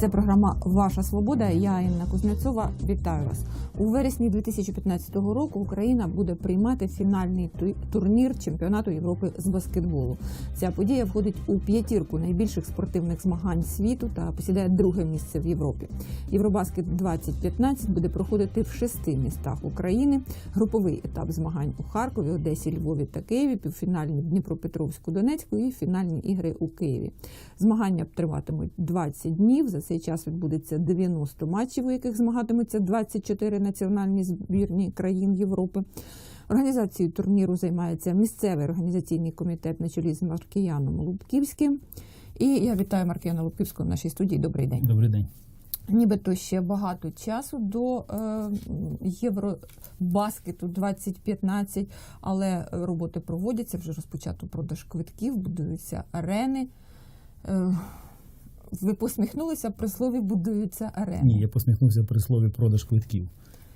Це програма Ваша Свобода. Я Інна Кузнецова. Вітаю вас у вересні 2015 року. Україна буде приймати фінальний турнір чемпіонату Європи з баскетболу. Ця подія входить у п'ятірку найбільших спортивних змагань світу та посідає друге місце в Європі. Євробаскет 2015 буде проходити в шести містах України. Груповий етап змагань у Харкові, Одесі, Львові та Києві, півфінальні Дніпропетровську, Донецьку і фінальні ігри у Києві. Змагання триватимуть 20 днів. За цей час відбудеться 90 матчів, у яких змагатимуться 24 національні збірні країн Європи. Організацією турніру займається місцевий організаційний комітет на чолі з Маркіяном Лубківським. І я вітаю Маркіяна Лубківського в нашій студії. Добрий день. Добрий день. Нібито ще багато часу до е, Євробаскету 2015, але роботи проводяться, вже розпочато продаж квитків, будуються арени. Е, ви посміхнулися при слові будуються арени. Ні, я посміхнувся при слові продаж квитків,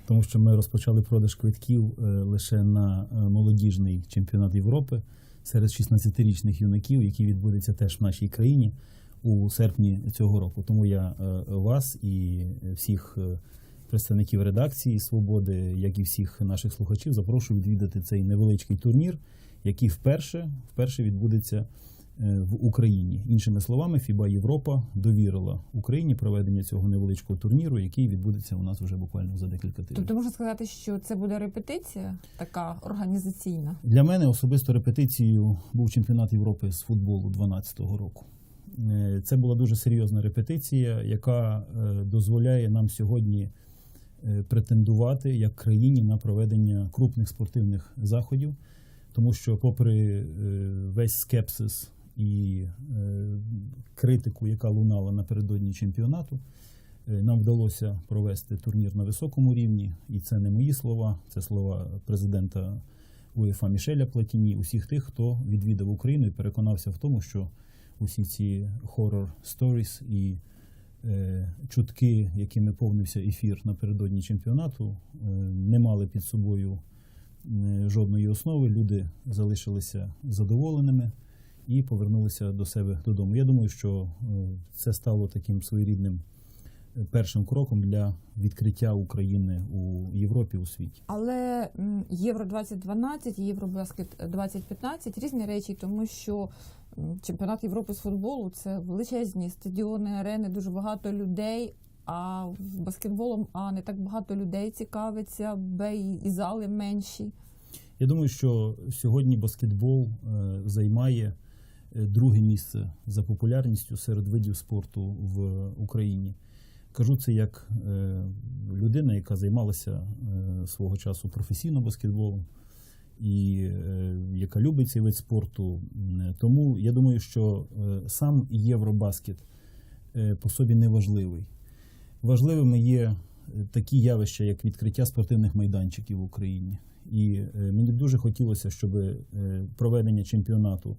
тому що ми розпочали продаж квитків е, лише на е, молодіжний чемпіонат Європи серед 16-річних юнаків, який відбудеться теж в нашій країні у серпні цього року. Тому я е, вас і всіх представників редакції Свободи, як і всіх наших слухачів, запрошую відвідати цей невеличкий турнір, який вперше, вперше відбудеться в Україні. Іншими словами, ФІБА Європа довірила Україні проведення цього невеличкого турніру, який відбудеться у нас вже буквально за декілька тижнів. Тобто можна сказати, що це буде репетиція така організаційна. Для мене особисто репетицією був чемпіонат Європи з футболу 2012 року. Е, Це була дуже серйозна репетиція, яка е, дозволяє нам сьогодні е, претендувати як країні на проведення крупних спортивних заходів, тому що, попри е, весь скепсис і е, критику, яка лунала напередодні чемпіонату, е, нам вдалося провести турнір на високому рівні, і це не мої слова, це слова президента УЄФА Мішеля Платіні, усіх тих, хто відвідав Україну і переконався в тому, що усі ці хоррор сторіс і е, чутки, якими повнився ефір напередодні чемпіонату, е, не мали під собою е, жодної основи. Люди залишилися задоволеними і повернулися до себе додому. Я думаю, що е, це стало таким своєрідним е, першим кроком для відкриття України у Європі у світі. Але Євро 2012 і Євробаскет 2015 різні речі, тому що чемпіонат Європи з футболу це величезні стадіони, арени, дуже багато людей. А в баскетболом а не так багато людей цікавиться, бе і зали менші. Я думаю, що сьогодні баскетбол е, займає друге місце за популярністю серед видів спорту в Україні. Кажу це як е, людина, яка займалася е, свого часу професійно баскетболом і е, яка любить цей вид спорту. Тому я думаю, що сам Євробаскет по собі не важливий. Важливими є такі явища, як відкриття спортивних майданчиків в Україні. І мені дуже хотілося, щоб проведення чемпіонату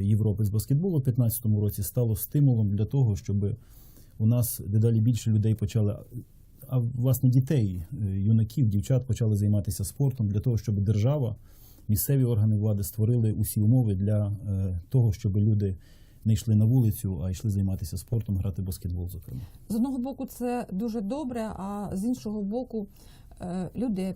Європи з баскетболу у 2015 році стало стимулом для того, щоб у нас дедалі більше людей почали, а власне дітей, е, юнаків, дівчат почали займатися спортом для того, щоб держава, місцеві органи влади створили усі умови для е, того, щоб люди не йшли на вулицю, а йшли займатися спортом, грати в баскетбол, зокрема. З одного боку, це дуже добре, а з іншого боку, е, люди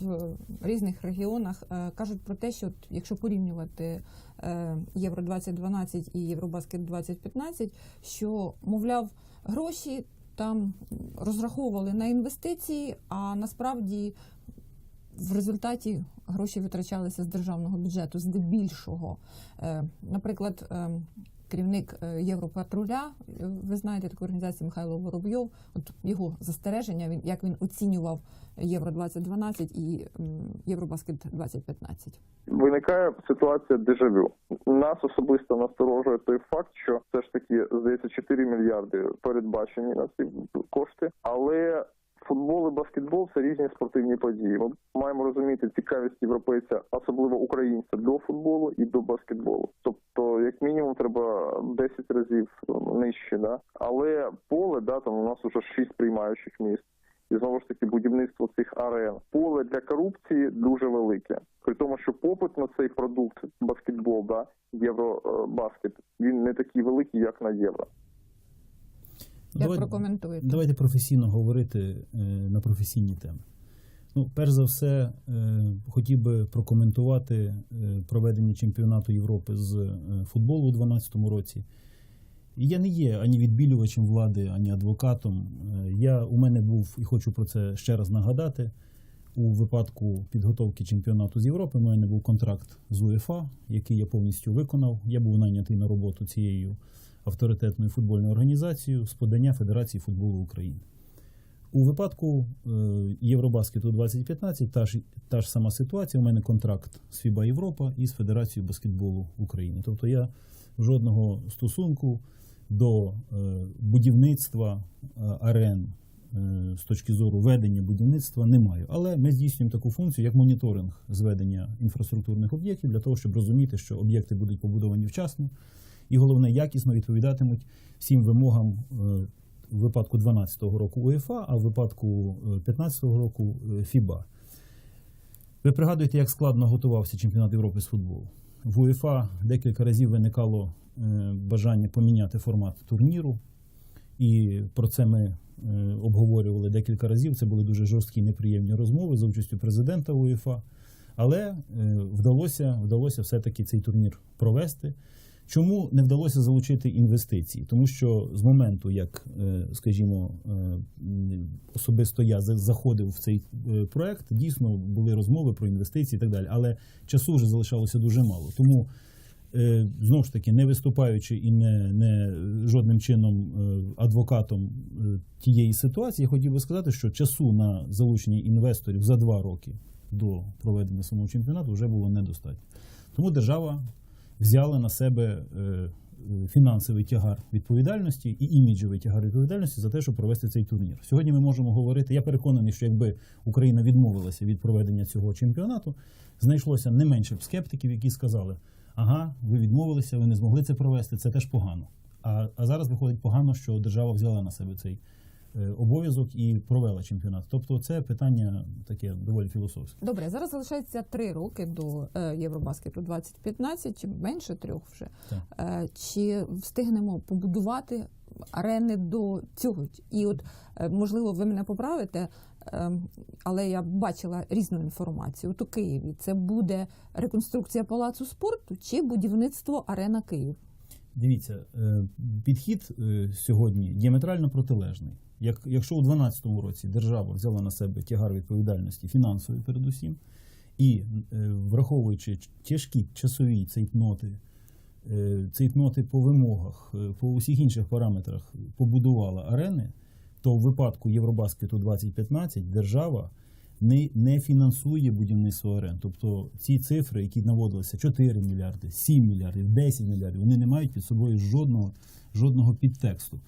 в різних регіонах е, кажуть про те, що якщо порівнювати е, Євро 2012 і Євробаскет 2015, що мовляв гроші там розраховували на інвестиції, а насправді в результаті гроші витрачалися з державного бюджету здебільшого. Е, Наприклад, е, керівник е, Європатруля, е, ви знаєте таку організацію Михайло Воробйов, от його застереження, він як він оцінював Євро 2012 і Євробаскет 2015. Виникає ситуація дежавю. Нас особисто насторожує той факт, що все ж таки здається 4 мільярди передбачені на ці кошти, але футбол і баскетбол це різні спортивні події. Ми маємо розуміти цікавість європейця, особливо українця, до футболу і до баскетболу. Тобто, як мінімум, треба 10 разів нижче, да але поле да там у нас уже 6 приймаючих міст. І знову ж таки будівництво цих арен. Поле для корупції дуже велике. При тому, що попит на цей продукт баскетбол, да, євробаскет, він не такий великий, як на євро. Як Давай- прокоментуєте? Давайте професійно говорити е, на професійні теми. Ну, перш за все, е, хотів би прокоментувати е, проведення чемпіонату Європи з е, футболу у 2012 році. І я не є ані відбілювачем влади, ані адвокатом. Е, Я у мене був і хочу про це ще раз нагадати. У випадку підготовки чемпіонату з Європи у мене був контракт з УЄФА, який я повністю виконав. Я був найнятий на роботу цією авторитетною футбольною організацією з подання Федерації футболу України. У випадку е, Євробаскету 2015 та ж, та ж сама ситуація. У мене контракт з ФІБА Європа і з Федерацією баскетболу України. Тобто я жодного стосунку до е, будівництва е, арен з точки зору ведення будівництва не маю. Але ми здійснюємо таку функцію, як моніторинг зведення інфраструктурних об'єктів для того, щоб розуміти, що об'єкти будуть побудовані вчасно і головне якісно відповідатимуть всім вимогам е, в випадку 2012 року УЄФА, а в випадку 2015 року е, ФІБА. Ви пригадуєте, як складно готувався чемпіонат Європи з футболу? В УЄФА декілька разів виникало е, бажання поміняти формат турніру, і про це ми е, обговорювали декілька разів. Це були дуже жорсткі неприємні розмови за участю президента УЄФА. Але е, вдалося, вдалося все-таки цей турнір провести. Чому не вдалося залучити інвестиції? Тому що з моменту, як, е, скажімо, е, особисто я заходив в цей е, проект, дійсно були розмови про інвестиції і так далі. Але часу вже залишалося дуже мало. Тому знову ж таки, не виступаючи і не, не жодним чином адвокатом тієї ситуації, я хотів би сказати, що часу на залучення інвесторів за два роки до проведення самого чемпіонату вже було недостатньо. Тому держава взяла на себе е, е, фінансовий тягар відповідальності і іміджовий тягар відповідальності за те, щоб провести цей турнір. Сьогодні ми можемо говорити. Я переконаний, що якби Україна відмовилася від проведення цього чемпіонату, знайшлося не менше б скептиків, які сказали: ага, ви відмовилися, ви не змогли це провести, це теж погано. А, а зараз виходить погано, що держава взяла на себе цей обов'язок і провела чемпіонат. Тобто, це питання таке доволі філософське. Добре, зараз залишається три роки до е, Євробаскету 2015, чи менше трьох вже. Так. Е, чи встигнемо побудувати арени до цього? І от, е, можливо, ви мене поправите, е, але я бачила різну інформацію. От у Києві це буде реконструкція палацу спорту чи будівництво арена Київ? Дивіться, е, підхід е, сьогодні діаметрально протилежний. Як, якщо у 2012 році держава взяла на себе тягар відповідальності фінансової передусім, і е, враховуючи тяжкі часові цейтноти, е, цейтноти по вимогах, е, по усіх інших параметрах побудувала арени, то в випадку Євробаскету 2015 держава не, не фінансує будівництво арен. Тобто ці цифри, які наводилися 4 мільярди, 7 мільярдів, 10 мільярдів, вони не мають під собою жодного, жодного підтексту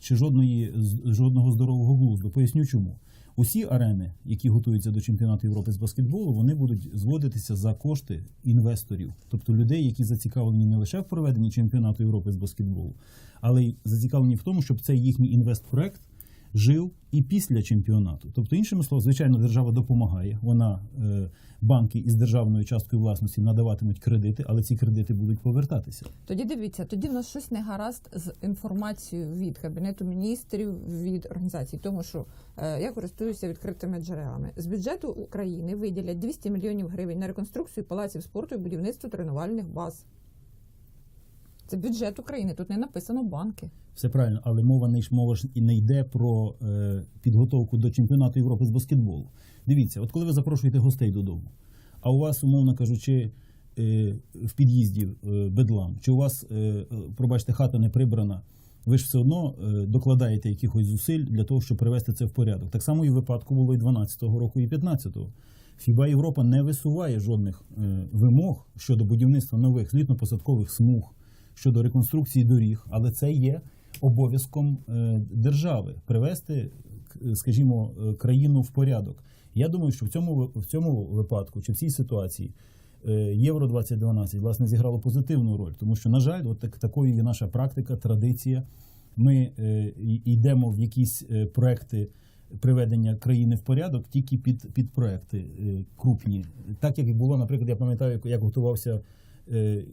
чи жодної, жодного здорового глузду. Поясню чому. Усі арени, які готуються до чемпіонату Європи з баскетболу, вони будуть зводитися за кошти інвесторів, тобто людей, які зацікавлені не лише в проведенні чемпіонату Європи з баскетболу, але й зацікавлені в тому, щоб цей їхній інвестпроект жив і після чемпіонату. Тобто, іншими словами, звичайно, держава допомагає. Вона е, банки із державною часткою власності надаватимуть кредити, але ці кредити будуть повертатися. Тоді дивіться, тоді в нас щось не гаразд з інформацією від кабінету міністрів від організацій, тому що е, я користуюся відкритими джерелами. З бюджету України виділять 200 мільйонів гривень на реконструкцію палаців спорту і будівництво тренувальних баз. Це бюджет України. Тут не написано банки. Все правильно, але мова не ж- мова ж і не йде про е, підготовку до чемпіонату Європи з баскетболу. Дивіться, от коли ви запрошуєте гостей додому, а у вас, умовно кажучи, е, в під'їзді е, бедлам, чи у вас, е, пробачте, хата не прибрана, ви ж все одно е, докладаєте якихось зусиль для того, щоб привести це в порядок. Так само і випадку було і 12-го року, і 15-го. Фіба Європа не висуває жодних е, вимог щодо будівництва нових злітно-посадкових смуг, щодо реконструкції доріг, але це є обов'язком е, держави привести, к- скажімо, е, країну в порядок. Я думаю, що в цьому в цьому випадку чи в цій ситуації е, Євро 2012 власне зіграло позитивну роль, тому що, на жаль, от так, такою є наша практика, традиція. Ми е, йдемо в якісь е, проекти приведення країни в порядок тільки під, під проекти е, крупні. Так як і було, наприклад, я пам'ятаю, як готувався е,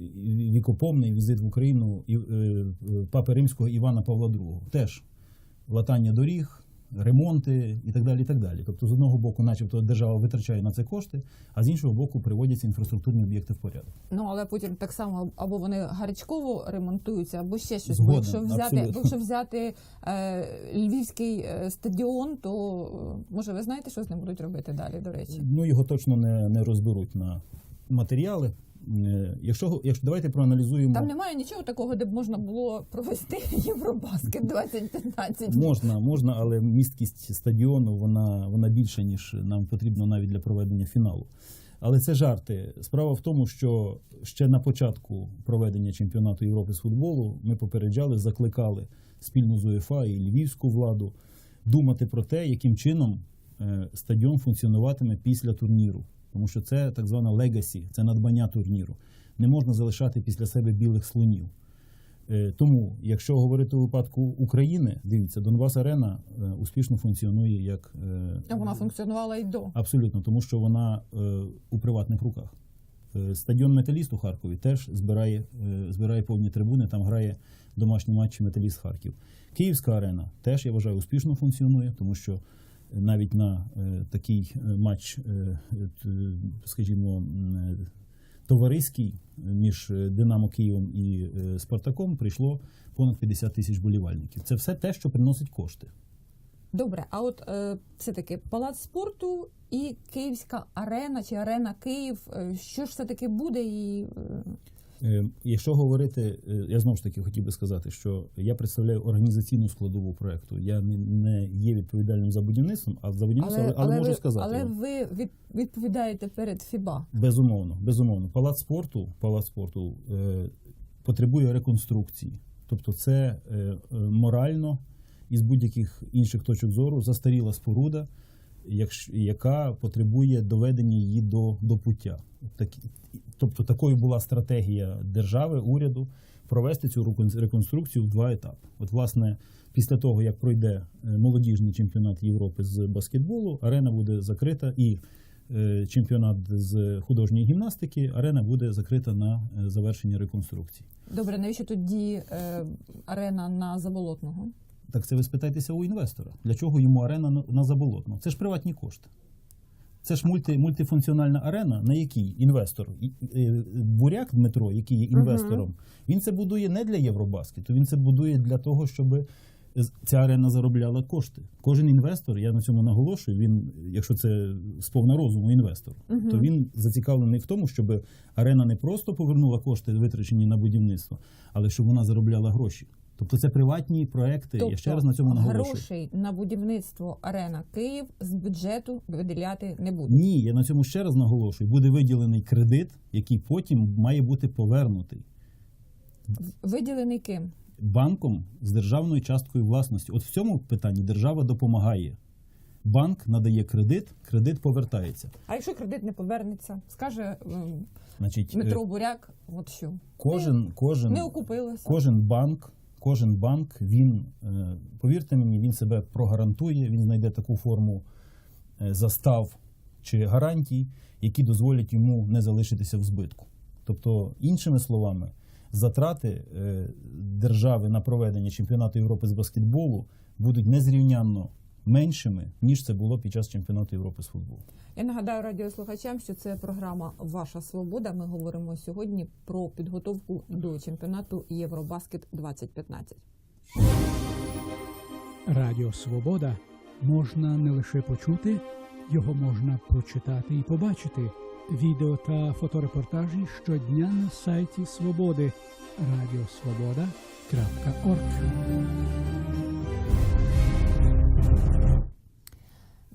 вікопомний візит в Україну е, е, папи римського Івана Павла II. Теж латання доріг, ремонти і так далі. І так далі. Тобто, з одного боку, начебто, держава витрачає на це кошти, а з іншого боку, приводяться інфраструктурні об'єкти в порядок. Ну але потім так само або вони гарячково ремонтуються, або ще щось. Згоден, бо якщо взяти, абсолютно. бо якщо взяти е, львівський е, стадіон, то е, може ви знаєте, що з ним будуть робити далі? До речі, Ну його точно не, не розберуть на матеріали. Е, Якщо, якщо давайте проаналізуємо. там немає нічого такого, де б можна було провести Євробаскет 2015. Можна, можна, але місткість стадіону вона, вона більша, ніж нам потрібно навіть для проведення фіналу. Але це жарти. Справа в тому, що ще на початку проведення чемпіонату Європи з футболу ми попереджали, закликали спільно з УЄФА і львівську владу думати про те, яким чином е, стадіон функціонуватиме після турніру. Тому що це так звана легасі, це надбання турніру. Не можна залишати після себе білих слонів. Е, Тому, якщо говорити у випадку України, дивіться, Донбас Арена е, успішно функціонує як е, Вона функціонувала і до. абсолютно, тому що вона у приватних руках. Стадіон Металіст у Харкові теж збирає, збирає повні трибуни, там грає домашні матчі Металіст Харків. Київська арена теж, я вважаю, успішно функціонує, тому що навіть на е, такий е, матч, е, скажімо, товариський між Динамо Києвом і Спартаком прийшло понад 50 тисяч болівальників. Це все те, що приносить кошти. Добре, а от все таки палац спорту і Київська арена чи арена Київ. що ж все таки буде і Якщо говорити, е, я знову ж таки хотів би сказати, що я представляю організаційну складову проекту. Я не, є відповідальним за будівництвом, а за будівництвом, але, але, можу ви, сказати. але вам. ви від, відповідаєте перед ФІБА. Безумовно, безумовно. Палац спорту, палац спорту е, потребує реконструкції. Тобто, це е, е, морально і з будь-яких інших точок зору застаріла споруда, яка потребує доведення її до, до пуття. Тобто, такою була стратегія держави, уряду провести цю реконструкцію в два етапи. От, власне, після того, як пройде е, молодіжний чемпіонат Європи з баскетболу, арена буде закрита і е, чемпіонат з художньої гімнастики, арена буде закрита на е, завершення реконструкції. Добре, навіщо тоді е, арена на заболотного? Так це ви спитайтеся у інвестора. Для чого йому арена на- заболотно? Це ж приватні кошти. Це ж мульти, мультифункціональна арена, на якій інвестор Буряк Дмитро, який є інвестором, він це будує не для Євробаскету, він це будує для того, щоб ця арена заробляла кошти. Кожен інвестор, я на цьому наголошую, він, якщо це сповна розуму інвестор, то він зацікавлений в тому, щоб арена не просто повернула кошти, витрачені на будівництво, але щоб вона заробляла гроші. Тобто це приватні проекти. я ще раз на цьому наголошую. Тобто грошей на будівництво арена Київ з бюджету виділяти не буде. Ні, я на цьому ще раз наголошую. Буде виділений кредит, який потім має бути повернутий Виділений ким? банком з державною часткою власності. От в цьому питанні держава допомагає. Банк надає кредит, кредит повертається. А якщо кредит не повернеться, скаже ем, Значить, е, Дмитро Буряк, от що кожен, кожен, не окупилося. кожен банк, кожен банк, він, е, повірте мені, він себе прогарантує, він знайде таку форму е, застав чи гарантій, які дозволять йому не залишитися в збитку. Тобто, іншими словами, затрати е, держави на проведення чемпіонату Європи з баскетболу будуть незрівнянно меншими, ніж це було під час чемпіонату Європи з футболу. Я нагадаю радіослухачам, що це програма Ваша Свобода. Ми говоримо сьогодні про підготовку до чемпіонату Євробаскет 2015. Радіо Свобода можна не лише почути, його можна прочитати і побачити. Відео та фоторепортажі щодня на сайті Свободи радіосвобода.орг.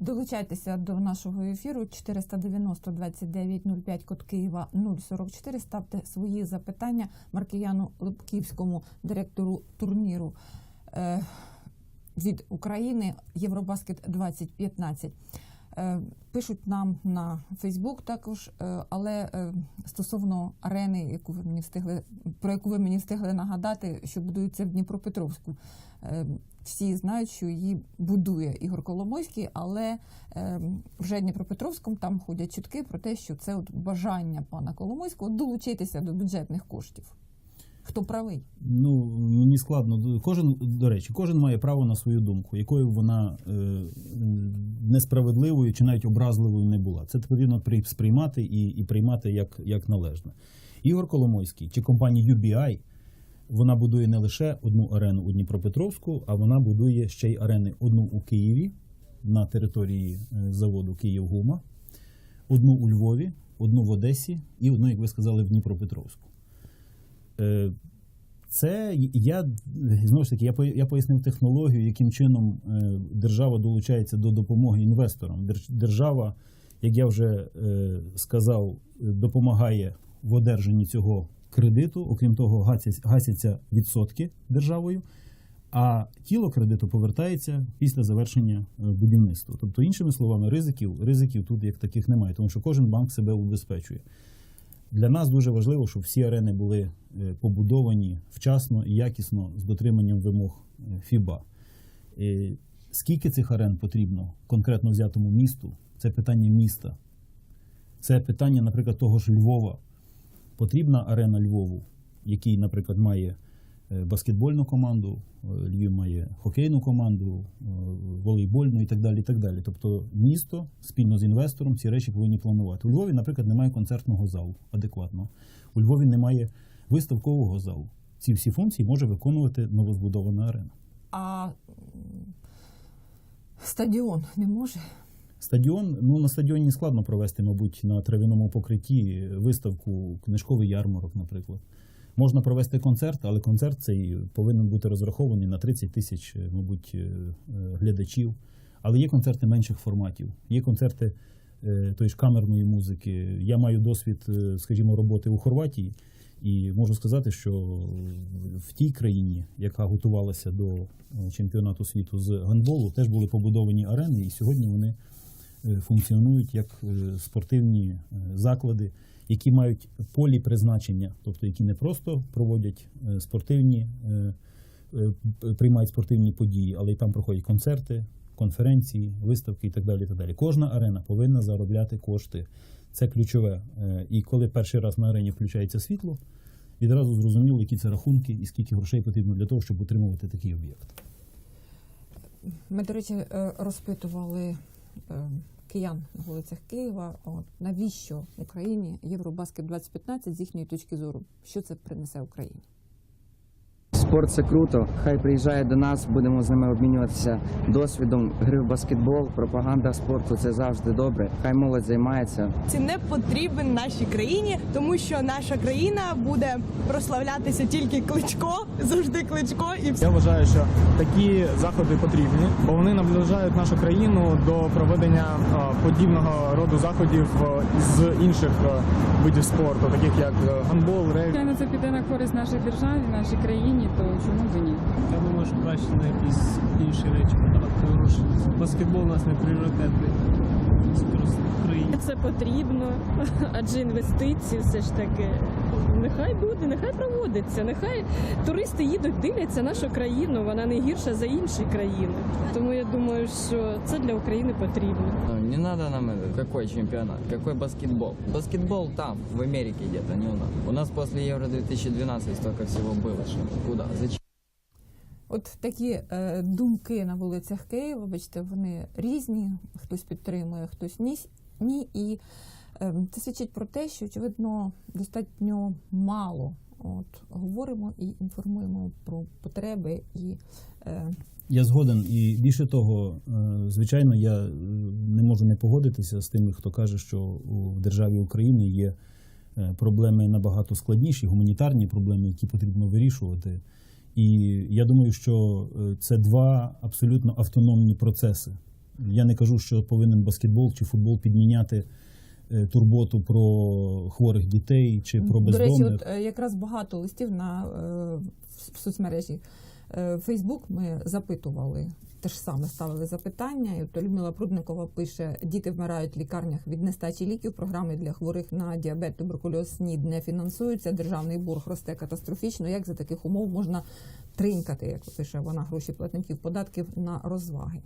Долучайтеся до нашого ефіру 490 29 05 код Києва 044. Ставте свої запитання Маркіяну Липківському, директору турніру е, від України Євробаскет 2015. Е, Пишуть нам на Фейсбук також, е, але стосовно арени, яку ви мені встигли про яку ви мені встигли нагадати, що будується в Дніпропетровську. Всі знають, що її будує Ігор Коломойський, але е, вже Дніпропетровському там ходять чутки про те, що це от бажання пана Коломойського долучитися до бюджетних коштів. Хто правий? Ну мені складно. Кожен до речі, кожен має право на свою думку, якою вона е, несправедливою чи навіть образливою не була. Це потрібно при- сприймати і, і приймати як, як належне. Ігор Коломойський чи компанія UBI, вона будує не лише одну арену у Дніпропетровську, а вона будує ще й арени одну у Києві на території е, заводу Київгума, одну у Львові, одну в Одесі і одну, як ви сказали, в Дніпропетровську. Е, Це я знову ж таки, я я пояснив технологію, яким чином е, держава долучається до допомоги інвесторам. Держава, як я вже сказав, допомагає в одержанні цього кредиту. Окрім того, гасять- гасяться відсотки державою, а тіло кредиту повертається після завершення е, будівництва. Тобто, іншими словами, ризиків, ризиків тут як таких немає, тому що кожен банк себе убезпечує. Для нас дуже важливо, щоб всі арени були е, побудовані вчасно і якісно з дотриманням вимог е, ФІБА. Скільки цих арен потрібно конкретно взятому місту? Це питання міста. Це питання, наприклад, того ж Львова. Потрібна арена Львову, який, наприклад, має е, баскетбольну команду, е, Львів має хокейну команду, е, волейбольну і так далі. Так далі. Тобто місто спільно з інвестором ці речі повинні планувати. У Львові, наприклад, немає концертного залу адекватного. У Львові немає виставкового залу. Ці всі функції може виконувати новозбудована арена. А стадіон не може. Стадіон, ну на стадіоні складно провести, мабуть, на трав'яному покритті виставку, книжковий ярмарок, наприклад. Можна провести концерт, але концерт цей повинен бути розрахований на 30 тисяч, е, мабуть, е, е, глядачів. Але є концерти менших форматів, є концерти тої ж камерної музики. Я маю досвід, скажімо, роботи у Хорватії, і можу сказати, що в тій країні, яка готувалася до чемпіонату світу з гандболу, теж були побудовані арени, і сьогодні вони функціонують як е, спортивні е, заклади, які мають полі призначення, тобто які не просто проводять е, спортивні, е, е, приймають спортивні події, але й там проходять концерти, конференції, виставки і так далі. Так далі. Кожна арена повинна заробляти кошти. Це ключове. Е, І коли перший раз на арені включається світло, відразу зрозуміло, які це рахунки і скільки грошей потрібно для того, щоб утримувати такий об'єкт. Ми, до речі, е, розпитували е, киян на вулицях Києва, от, навіщо Україні Євробаскет 2015 з їхньої точки зору, що це принесе Україні? Спорт це круто. Хай приїжджає до нас, будемо з ними обмінюватися досвідом гри в баскетбол. Пропаганда спорту це завжди добре. Хай молодь займається. Це не потрібен нашій країні, тому що наша країна буде прославлятися тільки кличко, завжди кличко і все. Я вважаю, що такі заходи потрібні, бо вони наближають нашу країну до проведення е, подібного роду заходів е, з інших е, видів спорту, таких як гандбол, регбі. Звичайно, це піде на користь нашій державі, нашій країні, то чому б і ні? Я думаю, що краще на якісь інші речі подавати гроші. Баскетбол у нас не пріоритетний. Це потрібно, адже інвестиції все ж таки. Нехай буде, нехай проводиться, нехай туристи їдуть, дивляться нашу країну, вона не гірша за інші країни. Тому я думаю, що це для України потрібно. Ну, Не надо нам это. Какой чемпионат? Какой баскетбол? Баскетбол там, в Америке где-то, не у нас. У нас после Евро 2012 столько всего было, что куда? Зачем? От такі е, думки на вулицях Києва, бачите, вони різні. Хтось підтримує, хтось ні. ні. І це свідчить про те, що очевидно достатньо мало от, говоримо і інформуємо про потреби і е, Я згоден, і більше того, е, звичайно, я е, не можу не погодитися з тими, хто каже, що у державі України є проблеми набагато складніші, гуманітарні проблеми, які потрібно вирішувати. І я думаю, що це два абсолютно автономні процеси. Я не кажу, що повинен баскетбол чи футбол підміняти турботу про хворих дітей чи про До речі, от е, якраз багато листів на е, в- соцмережі е, Фейсбук ми запитували. Те ж саме ставили запитання. І от Людмила Прудникова пише: діти вмирають в лікарнях від нестачі ліків. Програми для хворих на діабет, туберкульоз, СНІД не фінансуються. Державний борг росте катастрофічно. Як за таких умов можна тринькати, як пише вона, гроші платників податків на розваги?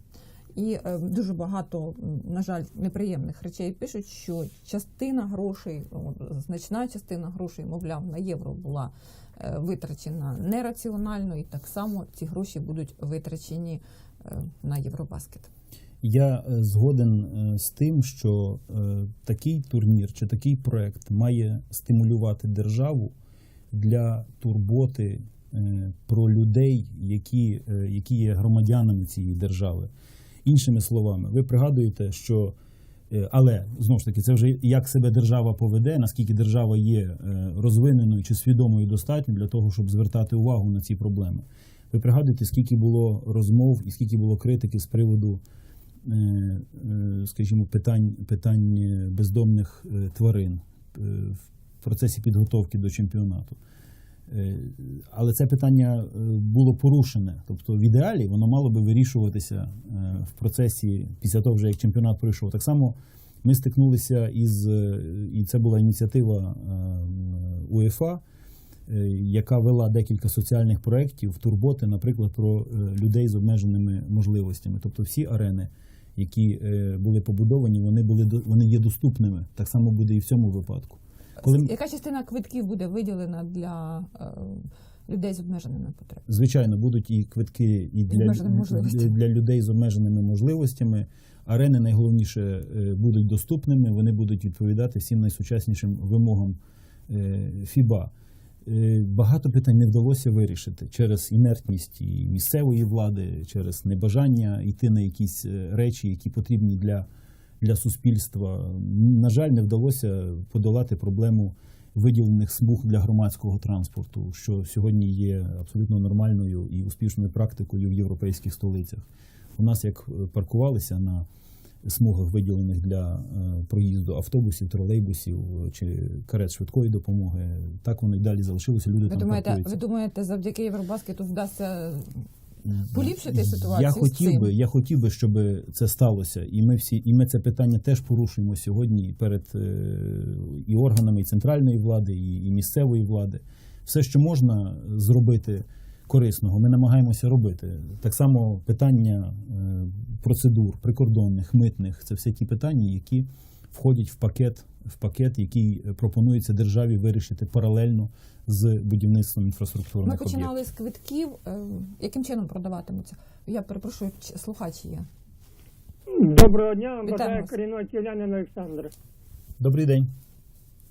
І е, дуже багато, на жаль, неприємних речей пишуть, що частина грошей, значна частина грошей, мовляв, на євро була е, витрачена нераціонально, і так само ці гроші будуть витрачені е, на Євробаскет. Я згоден з тим, що такий турнір чи такий проект має стимулювати державу для турботи про людей, які, які є громадянами цієї держави. Іншими словами, ви пригадуєте, що е, але знову ж таки, це вже як себе держава поведе, наскільки держава є е, розвиненою чи свідомою достатньо для того, щоб звертати увагу на ці проблеми. Ви пригадуєте, скільки було розмов і скільки було критики з приводу е, скажімо, питань, питань бездомних тварин в процесі підготовки до чемпіонату. Е, Але це питання е, було порушене. Тобто, в ідеалі воно мало би вирішуватися е, в процесі після того, вже як чемпіонат пройшов. Так само ми стикнулися із, і це була ініціатива УЄФА, яка вела декілька соціальних проєктів, турботи, наприклад, про людей з обмеженими можливостями. Тобто всі арени, які були побудовані, вони були вони є доступними. Так само буде і в цьому випадку. Коли Яка частина квитків буде виділена для е, людей з обмеженими потребами? звичайно будуть і квитки і для, для людей з обмеженими можливостями. Арени найголовніше е, будуть доступними. Вони будуть відповідати всім найсучаснішим вимогам е, ФІБА. Е, Багато питань не вдалося вирішити через інертність і місцевої влади, через небажання йти на якісь речі, які потрібні для, для суспільства. На жаль, не вдалося подолати проблему виділених смуг для громадського транспорту, що сьогодні є абсолютно нормальною і успішною практикою в європейських столицях. У нас як паркувалися на смугах, виділених для е, проїзду автобусів, тролейбусів чи карет швидкої допомоги, так воно й далі залишилося. Люди Ви там думаєте, паркуються. ви думаєте, завдяки Євробаскету вдасться поліпшити ситуацію Я з хотів цим? би, я хотів би, щоб це сталося, і ми всі, і ми це питання теж порушуємо сьогодні перед е, і органами і центральної влади, і, і місцевої влади. Все, що можна зробити корисного, ми намагаємося робити. Так само питання е, процедур прикордонних, митних це все ті питання, які входять в пакет, в пакет, який пропонується державі вирішити паралельно з будівництвом Ми інфраструктурних об'єктів. починали з квитків. Е, Яким чином продаватимуться? Я перепрошую, слухач є. Доброго дня, бажаю корінного киянин Олександр. Добрий день.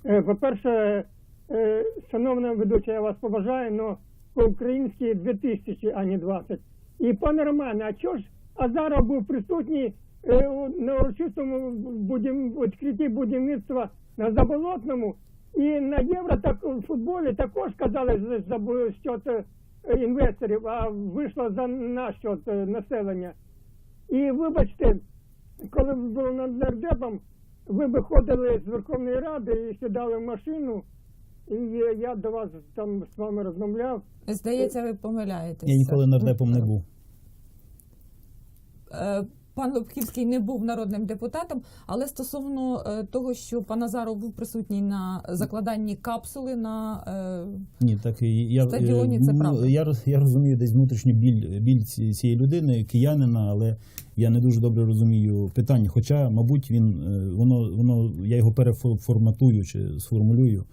Е, По-перше, е, шановна ведуча, я вас побажаю, але по-українськи 2000, а не 20. І пане Романе, а чого ж Азаров був присутній е, на урочистому відкритті будівництва на Заболотному і на євро так в футболі також казали за, е, інвесторів, а вийшло за наш счет е, населення. І вибачте, коли ви були над нардепом, ви виходили з Верховної Ради і сідали в машину, і я до вас там з вами розмовляв. Здається, ви помиляєтеся. Я ніколи нардепом не був. Пан Лобківський не був народним депутатом, але стосовно е, того, що пан Азаров був присутній на закладанні капсули на е, Ні, так я, Стадіоні е, це ну, правда. Я, я розумію десь внутрішню біль, біль ці- цієї людини, киянина, але я не дуже добре розумію питання. Хоча, мабуть, він воно, воно я його переформатую чи сформулюю.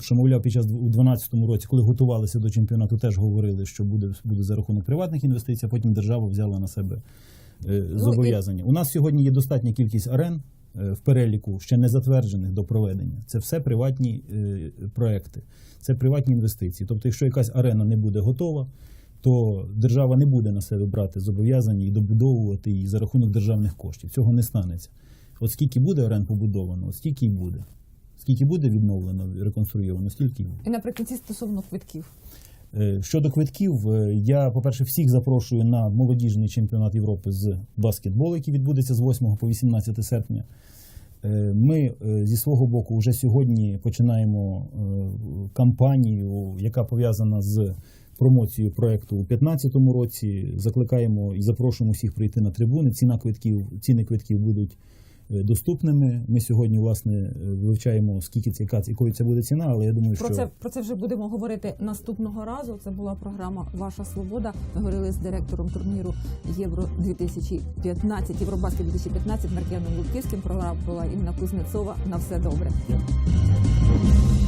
Що, мовляв, під час у 2012 році, коли готувалися до чемпіонату, теж говорили, що буде, буде за рахунок приватних інвестицій, а потім держава взяла на себе е, Ну, зобов'язання. У нас сьогодні є достатня кількість арен е, в переліку, ще не затверджених до проведення. Це все приватні е, проекти, це приватні інвестиції. Тобто, якщо якась арена не буде готова, то держава не буде на себе брати зобов'язання і добудовувати її за рахунок державних коштів. Цього не станеться. От скільки буде арен побудовано, от стільки й буде. Скільки буде відновлено, реконструйовано, стільки й буде. і наприкінці стосовно квитків. Е, Щодо квитків, е, я, по-перше, всіх запрошую на молодіжний чемпіонат Європи з баскетболу, який відбудеться з 8 по 18 серпня. Е, Ми зі свого боку вже сьогодні починаємо кампанію, яка пов'язана з промоцією проекту у 2015 році. Закликаємо і запрошуємо всіх прийти на трибуни. Ціна квитків, ціни квитків будуть доступними. Ми сьогодні власне е, вивчаємо скільки це яка- якою це буде ціна, але я думаю, Про що це про це вже будемо говорити наступного разу. Це була програма Ваша Свобода. Ми говорили з директором турніру Євро 2015 Євробаскет 2015 Маркіяном Лубківським. Програма була Інна Кузнецова. На все добре. Дякую.